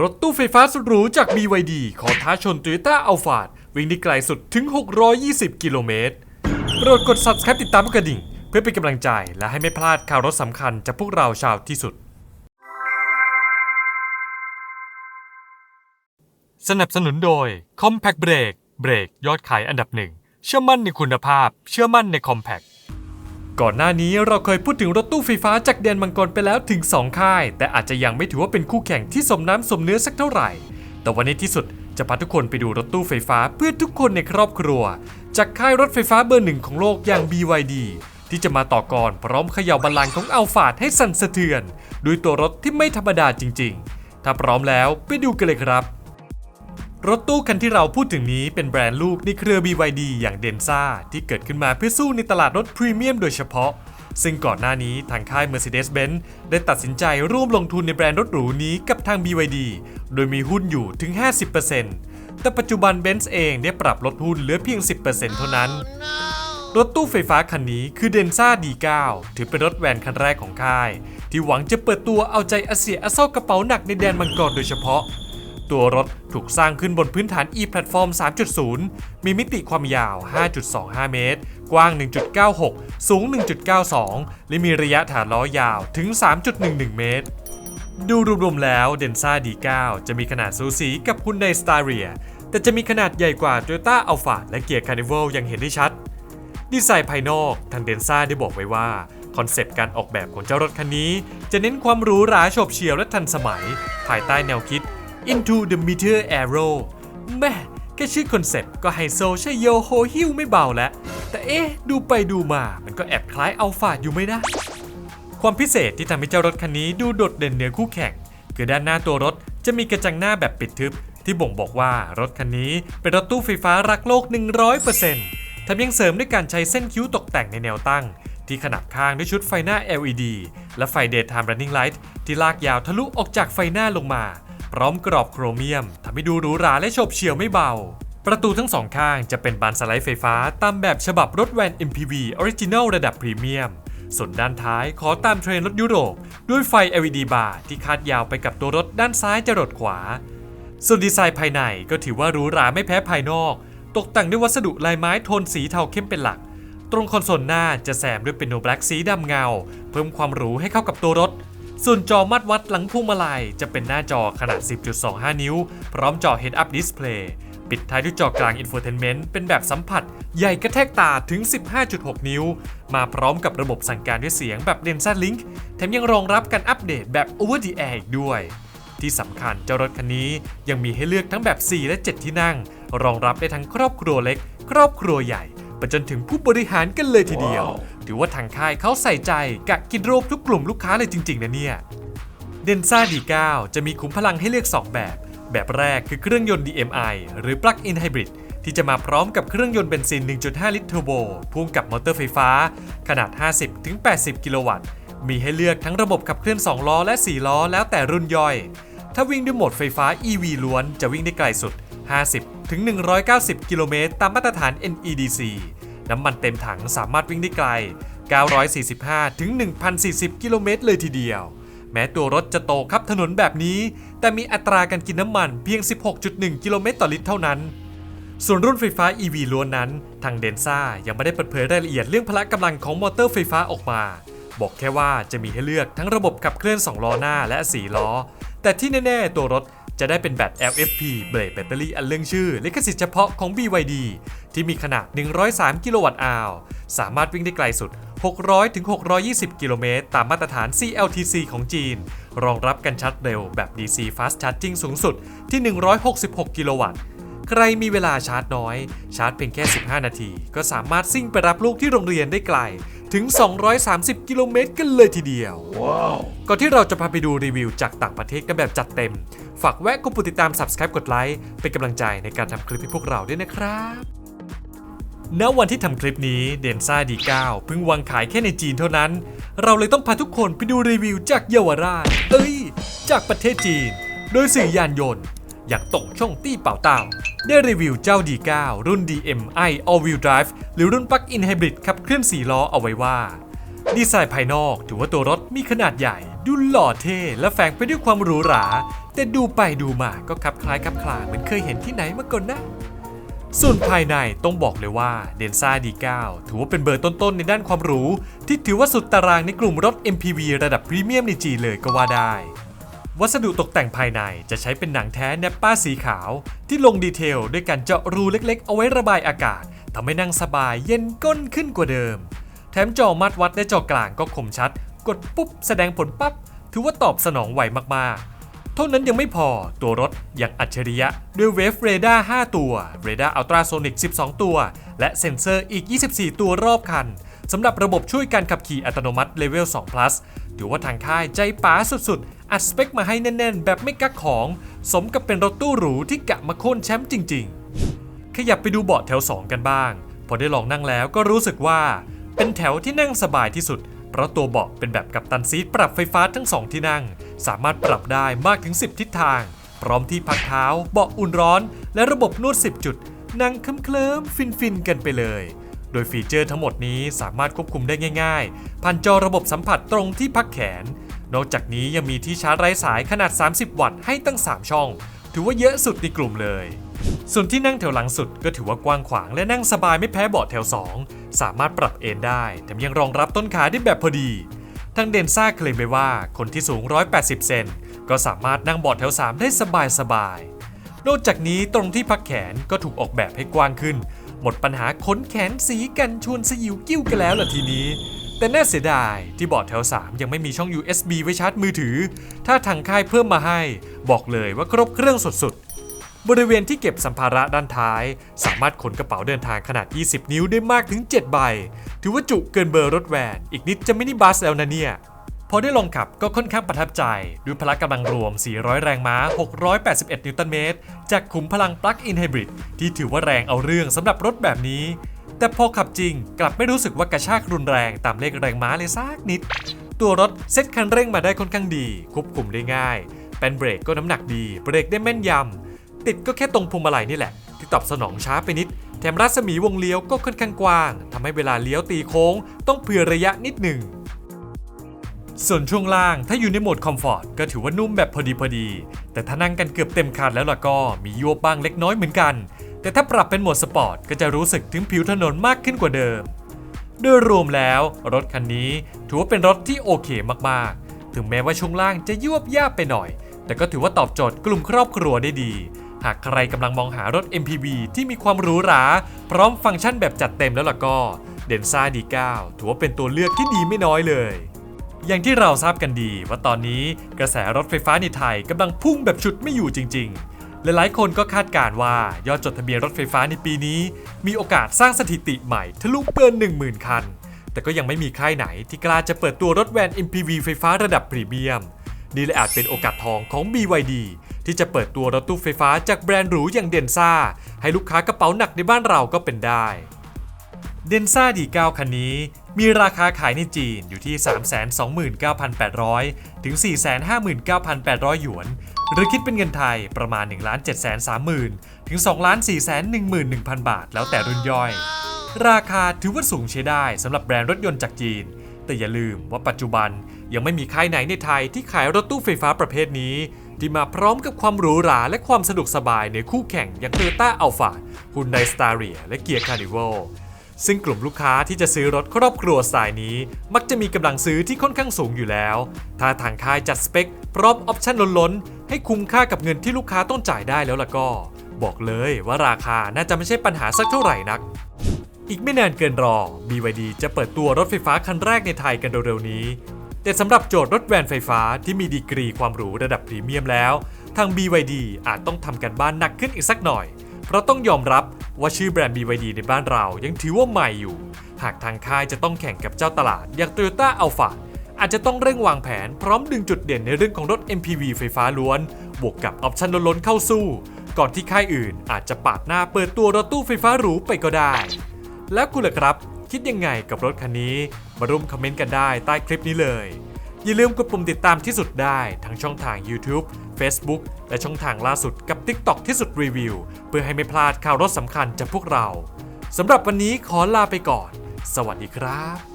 รถตู้ไฟฟ้าสุดหรูจาก BYD ขอท้าชน Toyota a l p h a วิ่งได้ไกลสุดถึง 620 กิโลเมตร โปรดกด subscribe ติดตามกระดิ่ง เพื่อเป็นกำลังใจ และให้ไม่พลาดข่าวรถสำคัญจากพวกเราชาวที่สุด สนับสนุนโดย Compact Brake เบรกยอดขายอันดับหนึ่ง เชื่อมั่นในคุณภาพ เชื่อมั่นใน Compact ก่อนหน้านี้เราเคยพูดถึงรถตู้ไฟฟ้าจากแดนมังกรไปแล้วถึง 2 ค่าย แต่อาจจะยังไม่ถือว่าเป็นคู่แข่งที่สมน้ำสมเนื้อสักเท่าไหร่ แต่วันนี้ที่สุดจะพาทุกคนไปดูรถตู้ไฟฟ้าเพื่อทุกคนในครอบครัว จากค่ายรถไฟฟ้าเบอร์หนึ่งของโลกอย่าง BYD ที่จะมาต่อกรพร้อมเขย่าบัลลังก์ของอัลฟาดให้สั่นสะเทือนด้วยตัวรถที่ไม่ธรรมดาจริง ๆ ถ้าพร้อมแล้วไปดูกันเลยครับ รถตู้คันที่เราพูดถึงนี้เป็นแบรนด์ลูกในเครือ BYD อย่างเดนซ่าที่เกิดขึ้นมาเพื่อสู้ในตลาดรถพรีเมียมโดยเฉพาะ ซึ่งก่อนหน้านี้ทางค่าย Mercedes-Benz ได้ตัดสินใจร่วมลงทุนในแบรนด์รถหรูนี้กับทาง BYD โดยมีหุ้นอยู่ถึง 50%แต่ปัจจุบัน Benz เองได้ปรับลดหุ้นเหลือเพียง 10%เท่านั้น รถตู้ไฟฟ้าคันนี้คือ Denza D9 ถือเป็นรถแวนคันแรกของค่าย ที่หวังจะเปิดตัวเอาใจอาเซียอาเซากระเป๋าหนักในแดนมังกรโดยเฉพาะ ตัวรถถูกสร้างขึ้นบนพื้นฐาน e-platform 3.0 มีมิติความยาว 5.25 เมตร กว้าง 1.96 สูง 1.92 และมีระยะฐานล้อยาวถึง 3.11 เมตร ดูรวมๆแล้ว Denza D9 จะมีขนาดสูสีกับ Hyundai Staria แต่จะมีขนาดใหญ่กว่า Toyota Alphard และ Gear Carnival อย่างเห็นได้ชัด ดีไซน์ภายนอกทางเดนซ่าได้บอกไว้ว่าคอนเซปต์การออกแบบของเจ้ารถคันนี้ จะเน้นความหรูหราโฉบเฉี่ยวและทันสมัย ภายใต้แนวคิด Into the Meter Arrow แม่แค่ชื่อคอนเซปต์ก็ไฮโซใช่โยโฮฮิวไม่เบาแล้ว แต่เอ๊ะ ดูไปดูมามันก็แอบคล้ายอัลฟาอยู่ไหมนะ ความพิเศษที่ทำให้เจ้ารถคันนี้ดูโดดเด่นเหนือคู่แข่ง คือด้านหน้าตัวรถจะมีกระจังหน้าแบบปิดทึบ ที่บ่งบอกว่ารถคันนี้เป็นรถตู้ไฟฟ้ารักโลก 100%แถมยังเสริมด้วยการใช้เส้นคิ้วตกแต่งในแนวตั้ง ที่ขนาบข้างด้วยชุดไฟหน้า LED และไฟ Daytime Running Light ที่ลากยาวทะลุออกจากไฟหน้าลงมา พร้อมกรอบโครเมียมทำให้ดูหรูหราและโฉบเฉี่ยวไม่เบา ประตูทั้งสองข้างจะเป็นบานสไลด์ไฟฟ้าตามแบบฉบับรถแวน MPV Original ระดับพรีเมียม ส่วนด้านท้ายขอตามเทรนด์รถยุโรป ด้วยไฟ LED บาร์ที่คาดยาวไปกับตัวรถด้านซ้ายจรดขวา ส่วนดีไซน์ภายในก็ถือว่าหรูหราไม่แพ้ภายนอก ตกแต่งด้วยวัสดุลายไม้โทนสีเทาเข้มเป็นหลักตรงคอนโซลหน้าจะแซมด้วยเป็นโนแบล็กสีดำเงา เพิ่มความหรูให้เข้ากับตัวรถ ส่วนจอมัดวัดหลังพวงมาลัยจะเป็นหน้าจอขนาด 10.25 นิ้ว พร้อมจอ Head Up Display ปิดท้ายด้วยจอกลาง Infotainment เป็นแบบสัมผัส ใหญ่กระแทกตาถึง 15.6 นิ้ว มาพร้อมกับระบบสั่งการด้วยเสียงแบบ Densa Link แถมยังรองรับการอัปเดตแบบ Over the Air อีกด้วย ที่สำคัญเจ้ารถคันนี้ยังมีให้เลือกทั้งแบบ 4 และ 7 ที่นั่ง รองรับได้ทั้งครอบครัวเล็ก ครอบครัวใหญ่ ไปจนถึงผู้บริหารกันเลยทีเดียว ถือว่าทางค่ายเขาใส่ใจกะกินรูปทุกกลุ่มลูกค้าเลยจริง ๆ นะเนี่ยเดนซ่า D9 จะมีขุมพลังให้เลือก 2 แบบ แบบแรกคือเครื่องยนต์ DMI หรือ Plug-in Hybrid ที่จะมาพร้อมกับเครื่องยนต์เบนซิน 1.5 ลิตรเทอร์โบพ่วงกับมอเตอร์ไฟฟ้า ขนาด 50-80 กิโลวัตต์ มีให้เลือกทั้งระบบขับเคลื่อน 2 ล้อและ 4 ล้อแล้วแต่รุ่นย่อย ถ้าวิ่งด้วยโหมดไฟฟ้า EV ล้วนจะวิ่งได้ไกลสุด 50-190 กิโลเมตรตามมาตรฐาน NEDC น้ำมันเต็มถังสามารถวิ่งได้ไกล 945 ถึง 1,040 กิโลเมตรเลยทีเดียว แม้ตัวรถจะโตครับถนนแบบนี้ แต่มีอัตราการกินน้ำมันเพียง 16.1 กิโลเมตรต่อลิตรเท่านั้น ส่วนรุ่นไฟฟ้า EV ล้วนนั้น ทางเดนซ่ายังไม่ได้เปิดเผยรายละเอียดเรื่องพละกำลังของมอเตอร์ไฟฟ้าออกมา บอกแค่ว่าจะมีให้เลือกทั้งระบบขับเคลื่อน 2 ล้อหน้าและ 4 ล้อ แต่ที่แน่ ๆ ตัวรถ จะได้เป็นแบต LFP เบรกแบตเตอรี่อันเรื่องชื่อลิขสิทธิ์เฉพาะของ BYD ที่มีขนาด 103 กิโลวัตต์อาวสามารถวิ่งได้ไกลสุด 600-620 กิโลเมตร ตามมาตรฐาน CLTC ของจีน รองรับการชาร์จเร็วแบบ DC Fast Charging สูงสุดที่ 166 กิโลวัตต์ ใครมีเวลาชาร์จน้อย ชาร์จเพียงแค่ 15 นาที ก็สามารถซิ่งไปรับลูกที่โรงเรียนได้ไกล ถึง 230 กิโลเมตรกันเลยทีเดียวก่อนที่เราจะพาไปดูรีวิวจากต่างประเทศกันแบบจัดเต็ม ฝากแวะกดปุ่มติดตาม Subscribe กดไลค์เป็นกำลังใจในการทำคลิปให้พวกเราด้วยนะครับณวันที่ทำคลิปนี้เดนซ่าดี9เพิ่งวางขายแค่ในจีนเท่านั้น เราเลยต้องพาทุกคนไปดูรีวิวจากเยาวราช เอ้ย จากประเทศจีน โดยสื่อยานยนต์ อย่างตงช่องตี้เป่าเต้าได้รีวิวเจ้า D9 รุ่น DMI All Wheel Drive หรือรุ่น Plug-in Hybrid ขับเคลื่อน4ล้อเอาไว้ว่า ดีไซน์ภายนอกถือว่าตัวรถมีขนาดใหญ่ ดูหล่อเท่ และแฝงไปด้วยความหรูหรา แต่ดูไปดูมาก็คลับคล้ายคลับคลาเหมือนเคยเห็นที่ไหนมาก่อนนะ ส่วนภายในต้องบอกเลยว่าเดนซ่า D9 ถือว่าเป็นเบอร์ต้นๆในด้านความหรูที่ถือว่าสุดตารางในกลุ่มรถ MPV ระดับพรีเมียมในจีเลยก็ว่าได้ วัสดุตกแต่งภายในจะใช้เป็นหนังแท้แนปป้าสีขาว ที่ลงดีเทลด้วยการเจาะรูเล็กๆ เอาไว้ระบายอากาศทำให้นั่งสบายเย็นก้นขึ้นกว่าเดิม แถมจอมัดวัดและจอกลางก็คมชัด กดปุ๊บแสดงผลปั๊บถือว่าตอบสนองไวมากๆ เท่านั้นยังไม่พอตัวรถยังอัจฉริยะด้วยเวฟเรดาร์5ตัวเรดาร์อัลตราโซนิก 12 ตัว และเซ็นเซอร์อีก 24 ตัวรอบคัน สำหรับระบบช่วยการขับขี่อัตโนมัติเลเวล2 plus ถือว่าทางค่ายใจป๋าสุดๆ อัดสเปคมาให้แน่นๆ แบบไม่กักของ สมกับเป็นรถตู้หรูที่กะมาโค่นแชมป์จริงๆ ขยับไปดูเบาะแถว 2 กันบ้าง พอได้ลองนั่งแล้วก็รู้สึกว่า เป็นแถวที่นั่งสบายที่สุด เพราะตัวเบาะเป็นแบบกับตันซีทปรับไฟฟ้าทั้งสองที่นั่ง สามารถปรับได้มากถึง 10 ทิศทาง พร้อมที่พักเท้า เบาะอุ่นร้อน และระบบนวด 10 จุดนั่งเคลิ้มๆฟินๆกันไปเลย โดยฟีเจอร์ทั้งหมดนี้สามารถควบคุมได้ง่ายๆ ผ่านจอระบบสัมผัสตรงที่พักแขน นอกจากนี้ยังมีที่ชาร์จไร้สายขนาด 30 วัตต์ให้ตั้ง 3 ช่อง ถือว่าเยอะสุดในกลุ่มเลย ส่วนที่นั่งแถวหลังสุดก็ถือว่ากว้างขวางและนั่งสบายไม่แพ้เบาะแถว 2 สามารถปรับเอนได้แถมยังรองรับต้นขาได้แบบพอดี ทางเดนซ่าเคลมไปว่าคนที่สูง 180 เซนก็สามารถนั่งเบาะแถว 3 ได้สบายสบายๆนอกจากนี้ตรงที่พักแขนก็ถูกออกแบบให้กว้างขึ้น หมดปัญหาขนแขนสีกันชวนสยิวกิ้วกันแล้วล่ะทีนี้ แต่น่าเสียดายที่เบาะแถว 3 ยังไม่มีช่อง USB ไว้ชาร์จมือถือ ถ้าทางค่ายเพิ่มมาให้ บอกเลยว่าครบเครื่องสุดๆ บริเวณที่เก็บสัมภาระด้านท้าย สามารถขนกระเป๋าเดินทางขนาด 20 นิ้วได้มากถึง 7 ใบ ถือว่าจุเกินเบอร์รถแวน อีกนิดจะมินิบัสแล้วนะเนี่ย พอได้ลองขับก็ค่อนข้างประทับใจด้วยพละกำลังรวม 400 แรงม้า 681 นิวตันเมตร จากขุมพลังปลั๊กอินไฮบริดที่ถือว่าแรงเอาเรื่องสำหรับรถแบบนี้ แต่พอขับจริงกลับไม่รู้สึกว่ากระชากรุนแรงตามเลขแรงม้าเลยสักนิด ตัวรถเซ็ตคันเร่งมาได้ค่อนข้างดี ควบคุมได้ง่ายเป็นเบรกก็น้ำหนักดีเบรกได้แม่นยำติดก็แค่ตรงพวงมาลัยนี่แหละ ที่ตอบสนองช้าไปนิดแถมรัศมีวงเลี้ยวก็ค่อนข้างกว้างทำให้เวลาเลี้ยวตีโค้ง ต้องเผื่อระยะนิดหนึ่ง ส่วนช่วงล่างถ้าอยู่ในโหมดคอมฟอร์ตก็ถือว่านุ่มแบบพอดีพอดี แต่ถ้านั่งกันเกือบเต็มคันแล้วล่ะก็มียวบบ้างเล็กน้อยเหมือนกัน แต่ถ้าปรับเป็นโหมดสปอร์ตก็จะรู้สึกถึงผิวถนนมากขึ้นกว่าเดิม โดยรวมแล้วรถคันนี้ถือว่าเป็นรถที่โอเคมากๆ ถึงแม้ว่าช่วงล่างจะยวบยาบไปหน่อย แต่ก็ถือว่าตอบโจทย์กลุ่มครอบครัวได้ดี หากใครกำลังมองหารถ MPV ที่มีความหรูหราพร้อมฟังก์ชันแบบจัดเต็มแล้วล่ะก็เดนซ่า D9 ถือว่าเป็นตัวเลือกที่ดีไม่น้อยเลย อย่างที่เราทราบกันดีว่าตอนนี้กระแสรถไฟฟ้าในไทยกำลังพุ่งแบบฉุดไม่อยู่จริง ๆ หลายๆคนก็คาดการว่ายอดจดทะเบียนรถไฟฟ้าในปีนี้ มีโอกาสสร้างสถิติใหม่ทะลุเกิน 10,000 คัน แต่ก็ยังไม่มีค่ายไหนที่กล้าจะเปิดตัวรถแวน MPV ไฟฟ้าระดับพรีเมียม นี่เลยอาจเป็นโอกาสทองของ BYD ที่จะเปิดตัวรถตู้ไฟฟ้าจากแบรนด์หรูอย่างเดนซ่าให้ลูกค้ากระเป๋าหนักในบ้านเราก็เป็นได้เดนซ่าดี9คันนี้ มีราคาขายในจีนอยู่ที่ 329,800 ถึง 459,800 หยวน หรือคิดเป็นเงินไทยประมาณ 1 7 3 0 0 0 0ถึง 2 4 1 1 0 0 0 บาท แล้วแต่รุ่นย่อย ราคาถือว่าสูงใช้ได้สำหรับแบรนด์รถยนต์จากจีน แต่อย่าลืมว่าปัจจุบันยังไม่มีค่ายไหนในไทยที่ขายรถตู้ไฟฟ้าประเภทนี้ ที่มาพร้อมกับความหรูหราและความสะดวกสบายในคู่แข่งอย่าง Toyota Alphard Hyundai Staria และ Kia Carnival ซึ่งกลุ่มลูกค้าที่จะซื้อรถครอบครัวสไตล์นี้ มักจะมีกำลังซื้อที่ค่อนข้างสูงอยู่แล้ว ถ้าทางค่ายจัดสเปคพร้อมออปชั่นล้นๆ ให้คุ้มค่ากับเงินที่ลูกค้าต้องจ่ายได้แล้วล่ะก็ บอกเลยว่าราคาน่าจะไม่ใช่ปัญหาสักเท่าไหร่นัก อีกไม่นานเกินรอ BYD จะเปิดตัวรถไฟฟ้าคันแรกในไทยกันเร็วๆนี้ แต่สำหรับโจทย์รถแวนไฟฟ้าที่มีดีกรีความหรูระดับพรีเมียมแล้ว ทาง BYD อาจต้องทำกันบ้านหนักขึ้นอีกสักหน่อย เพราะต้องยอมรับว่าชื่อแบรนด์ BYD ในบ้านเรายังถือว่าใหม่อยู่ หากทางค่ายจะต้องแข่งกับเจ้าตลาด อย่าง Toyota Alpha อาจจะต้องเร่งวางแผนพร้อมดึงจุดเด่นในเรื่องของรถ MPV ไฟฟ้าล้วน บวกกับออปชันล้นๆเข้าสู้ ก่อนที่ค่ายอื่นอาจจะปาดหน้าเปิดตัวรถตู้ไฟฟ้าหรูไปก็ได้ แล้วคุณล่ะครับ คิดยังไงกับรถคันนี้ มาร่วมคอมเมนต์กันได้ใต้คลิปนี้เลย อย่าลืมกดปุ่มติดตามที่สุดได้ทั้งช่องทาง YouTube Facebook และช่องทางล่าสุดกับ TikTok ที่สุดรีวิว เพื่อให้ไม่พลาดข่าวรถสำคัญจากพวกเราสำหรับวันนี้ขอลาไปก่อน สวัสดีครับ